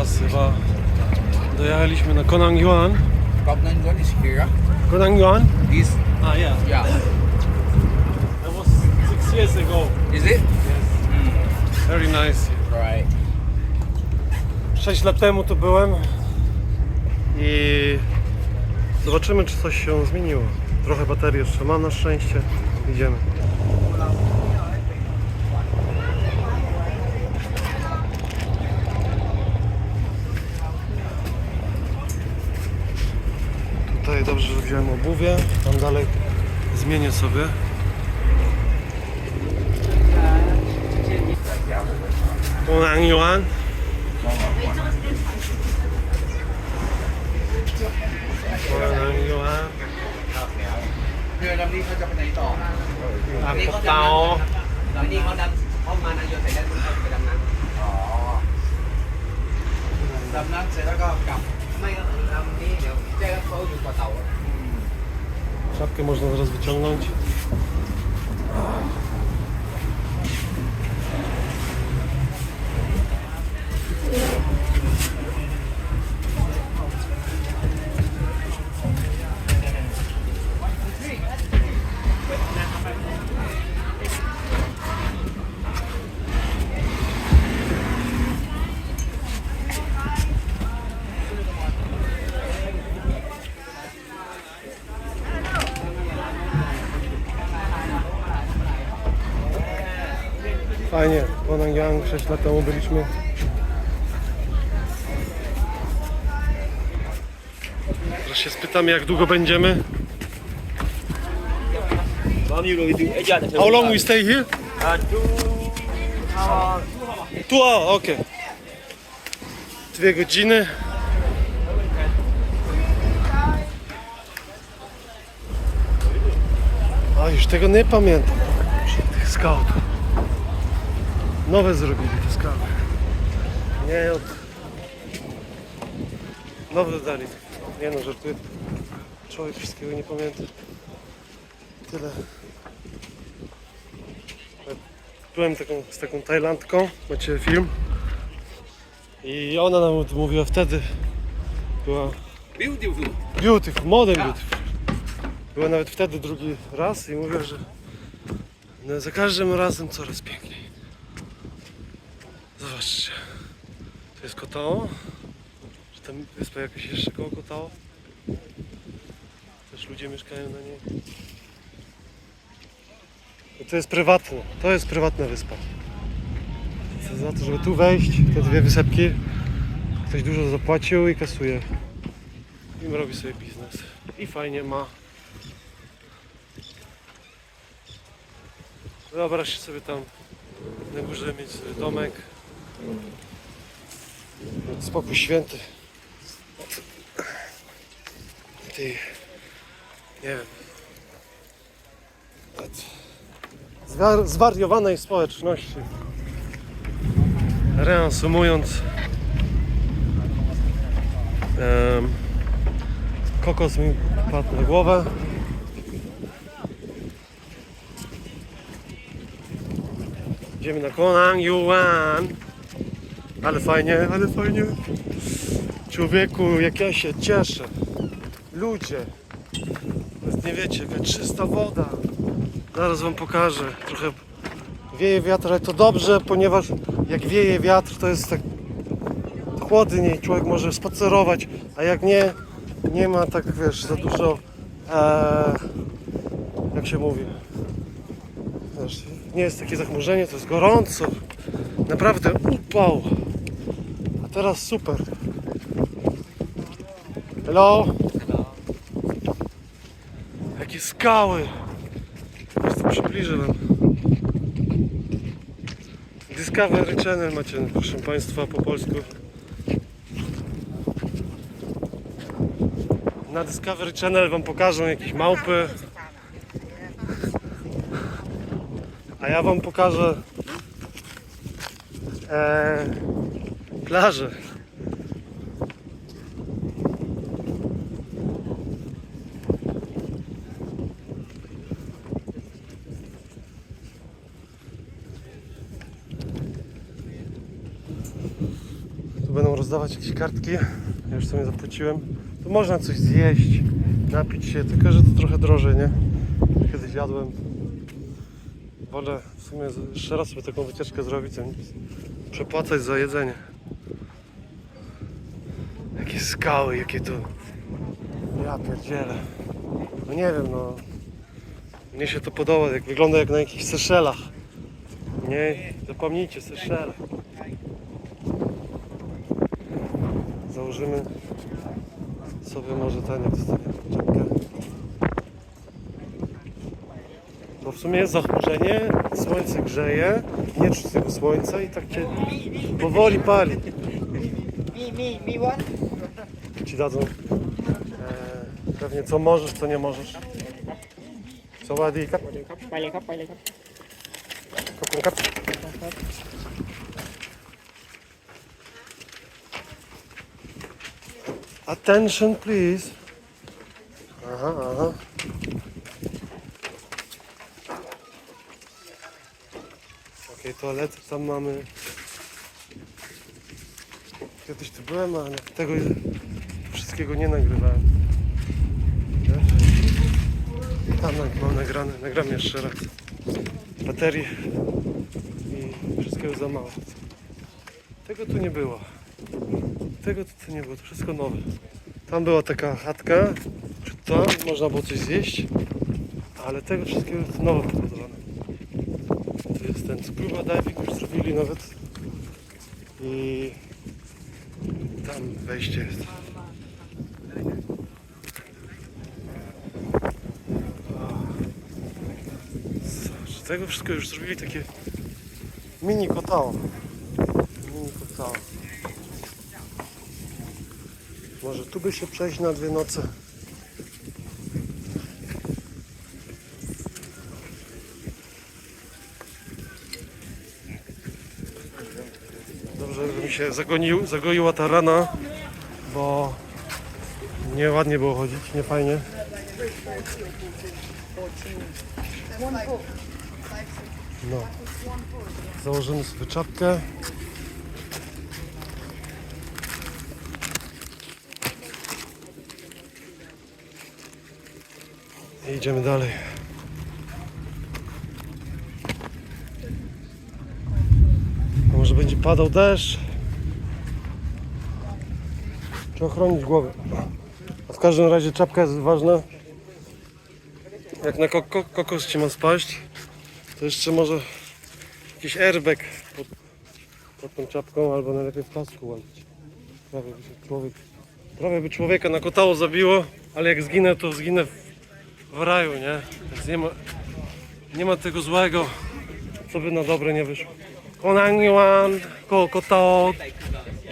teraz chyba dojechaliśmy na Konang Yuan. Gopnan one is here. Konang Yuan? This, Ah, yeah. yeah. That was six years ago. Is it? Very nice. Right. 6 lat temu tu byłem i zobaczymy, czy coś się zmieniło. Trochę baterii jeszcze mam na szczęście. Idziemy. Tutaj dobrze, że wziąłem obuwie. Tam dalej zmienię sobie. Konang Yuan. konang Yuan. เรือลำนี้เขาจะไปไหนต่อ ปากกบเตา ตอนนี้เขาดำเขามานายโยเสร็จแล้วเขาจะไปดำน้ำ อ๋อดำน้ำเสร็จแล้วก็กลับ ไม่ก็คือดำนี้เดี๋ยวแจ้งเขาอยู่กับเต่า Szapkę można zaraz wyciągnąć. Fajnie, Konang Yang 6 lat temu byliśmy. Zaraz się jak długo będziemy. How long we stay here? Two hours, okay. Dwie godziny. A już tego nie pamiętam. Tych skautów. Nowe zrobili te skały. Nie od... Nowe dali. Nie no, żartuję. Człowiek wszystkiego nie pamięta. Tyle. Byłem taką, z taką Tajlandką, macie film. I ona nam mówiła wtedy, była beautiful. beautiful, modern beautiful. Była nawet wtedy drugi raz i mówiła, że no, za każdym razem coraz To. Czy tam wyspa jakaś jeszcze koło Kotao? Też ludzie mieszkają na niej. No to jest prywatne. To jest prywatna wyspa. To Za to, żeby tu wejść, te dwie wysepki, ktoś dużo zapłacił i kasuje. I robi sobie biznes. I fajnie ma. Wyobraź sobie tam na górze mieć domek. Spokój święty. Tej, nie wiem, zwar- zwariowanej społeczności. Reasumując, em, kokos mi padł na głowę. Idziemy na Konang Yuan. Ale fajnie, ale fajnie. Człowieku, jak ja się cieszę. Ludzie. Nie wiecie, jaka czysta woda. Zaraz wam pokażę. Trochę wieje wiatr, ale to dobrze, ponieważ jak wieje wiatr, to jest tak chłodniej. Człowiek może spacerować, a jak nie, nie ma tak, wiesz, za dużo, e, jak się mówi, wiesz, nie jest takie zachmurzenie, to jest gorąco. Naprawdę upał. Teraz super. Hello? Jakie skały. To przybliżę wam. Discovery Channel macie, proszę Państwa, po polsku. Na Discovery Channel Wam pokażą jakieś małpy. A ja Wam pokażę e, plażę. Tu będą rozdawać jakieś kartki. Ja już sobie zapłaciłem. Tu można coś zjeść, napić się, tylko że to trochę drożej, nie? Kiedyś jadłem. Wolę w sumie jeszcze raz sobie taką wycieczkę zrobić, a nie przepłacać za jedzenie. Jakie skały, jakie tu... Ja pierdzielę. No nie wiem, no... Mnie się to podoba, jak wygląda jak na jakichś Seszelach. Nie, zapomnijcie, Seszele. Założymy sobie może ten, jak czapkę. Bo w sumie jest zachmurzenie, słońce grzeje, nie czuć tego słońca i tak cię powoli pali. Me, me, me one Ci dadzą e, pewnie co możesz, co nie możesz. Co ładnie, kap, ไปเลยครับ ไปเลยครับ kap, kap. Attention please. Aha, aha. Okej, toalety tam mamy. Kiedyś tu byłem, ale tego wszystkiego nie nagrywałem. Tam mam nagrane, nagram jeszcze raz. Baterii i wszystkiego za mało. Tego tu nie było. Tego tu, nie było, to wszystko nowe. Tam była taka chatka, czy to, można było coś zjeść, ale tego wszystkiego jest nowo pobudowane. Tu jest ten scuba diving, już zrobili nawet. I tam wejście jest. Z tego wszystko już zrobili takie mini kotao. Mini kotao. Może tu by się przejść na dwie noce. Dobrze, że mi się zagonił, zagoiła ta rana, bo nieładnie było chodzić, nie fajnie. No. Założymy sobie czapkę. I idziemy dalej. A może będzie padał deszcz? Trzeba chronić głowę. W każdym razie czapka jest ważna. Jak na koko- kokos ci ma spaść, to jeszcze może jakiś airbag pod, pod tą czapką, albo najlepiej w kasku łazić. Prawie by się człowiek, prawie by człowieka na kotało zabiło, ale jak zginę, to zginę w, w raju, nie? Więc nie ma, nie ma tego złego, co by na dobre nie wyszło. Konang Yuan, Ko Kotao,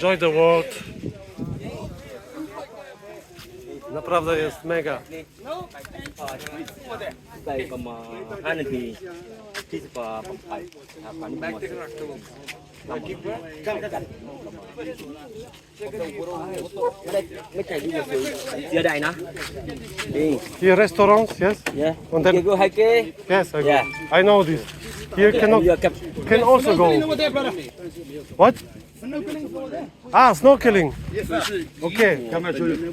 Joy the World. Naprawdę jest mega. Tutaj from uh, energy, this is for Pompai, uh, Panimumas. Giờ đây nó. Đi. Here restaurants, yes? Yeah. And then, go hike. yes, I, yeah. I know this. Here cannot, can also go. What? Ah, snorkeling. Yes sir. okay. Come and show you.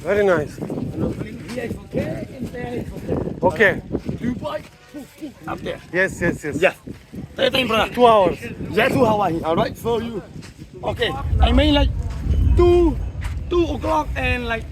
Very nice. Okay. Dubai Up there. Yes, yes, yes. Yeah. Take time, brother. Two hours. Yeah, to Hawaii. All right, for you. Okay. I mean like two, two o'clock and like